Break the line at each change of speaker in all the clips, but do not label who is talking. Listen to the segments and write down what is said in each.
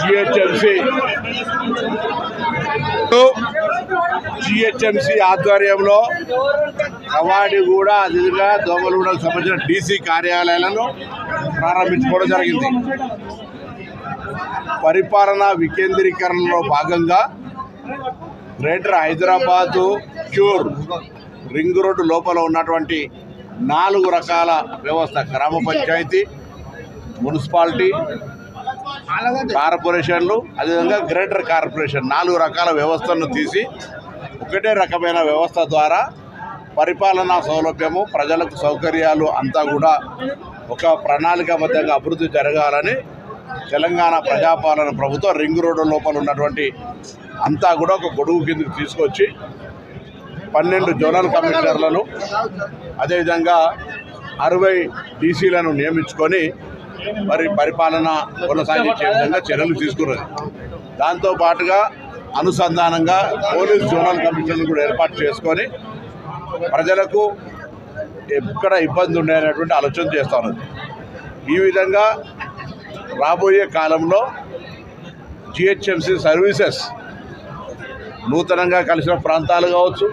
GHMC. GHMC ఆధ్వర్యంలో కవాడిగూడ అదేవిధంగా దోమలగూడకు సంబంధించిన డీసీ కార్యాలయాలను ప్రారంభించుకోవడం జరిగింది. పరిపాలన వికేంద్రీకరణలో భాగంగా గ్రేటర్ హైదరాబాదు క్యూర్ రింగ్ రోడ్డు లోపల ఉన్నటువంటి నాలుగు రకాల వ్యవస్థ గ్రామ పంచాయతీ మున్సిపాలిటీ కార్పొరేషన్లు అదేవిధంగా గ్రేటర్ కార్పొరేషన్ నాలుగు రకాల వ్యవస్థలను తీసి ఒకటే రకమైన వ్యవస్థ ద్వారా పరిపాలనా సౌలభ్యము ప్రజలకు సౌకర్యాలు అంతా కూడా ఒక ప్రణాళికాబద్ధంగా అభివృద్ధి జరగాలని తెలంగాణ ప్రజాపాలన ప్రభుత్వం రింగ్ రోడ్డు లోపల ఉన్నటువంటి అంతా కూడా ఒక గొడుగు కిందకి తీసుకొచ్చి పన్నెండు జోనల్ కమిషనర్లను అదేవిధంగా అరవై డీసీలను నియమించుకొని మరి పరిపాలన కొనసాగించే విధంగా చర్యలు తీసుకున్నది. దాంతో పాటుగా అనుసంధానంగా పోలీస్ జోనల్ కమిషన్లు కూడా ఏర్పాటు చేసుకొని ప్రజలకు ఎక్కడ ఇబ్బంది ఉండేటటువంటి ఆలోచన చేస్తాను ఉన్నది. ఈ విధంగా రాబోయే కాలంలో జిహెచ్ఎంసి సర్వీసెస్ నూతనంగా కలిసిన ప్రాంతాలు కావచ్చు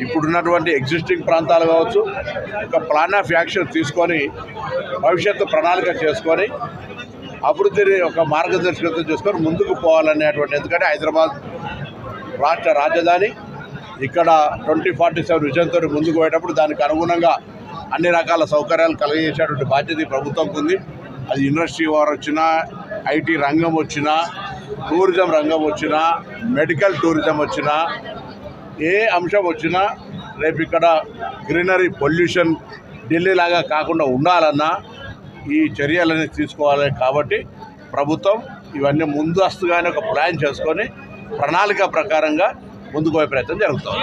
ఇప్పుడున్నటువంటి ఎగ్జిస్టింగ్ ప్రాంతాలు కావచ్చు ఒక ప్లాన్ ఆఫ్ యాక్షన్ తీసుకొని భవిష్యత్తు ప్రణాళిక చేసుకొని అభివృద్ధిని ఒక మార్గదర్శకత్వం చేసుకొని ముందుకు పోవాలనేటువంటి ఎందుకంటే హైదరాబాద్ రాష్ట్ర రాజధాని ఇక్కడ ట్వంటీ ఫార్టీ సెవెన్ విజన్తో ముందుకు పోయేటప్పుడు దానికి అనుగుణంగా అన్ని రకాల సౌకర్యాలు కలిగజేసేటువంటి బాధ్యత ఈ ప్రభుత్వంకు ఉంది. అది ఇండస్ట్రీ వారు వచ్చినా ఐటీ రంగం వచ్చినా టూరిజం రంగం వచ్చినా మెడికల్ టూరిజం వచ్చినా ఏ అంశం వచ్చినా రేపు ఇక్కడ గ్రీనరీ పొల్యూషన్ ఢిల్లీ లాగా కాకుండా ఉండాలన్నా ఈ చర్యలన్నీ తీసుకోవాలి కాబట్టి ప్రభుత్వం ఇవన్నీ ముందస్తుగానే ఒక ప్లాన్ చేసుకొని ప్రణాళిక ప్రకారంగా ముందుకు పోయే ప్రయత్నం జరుగుతుంది?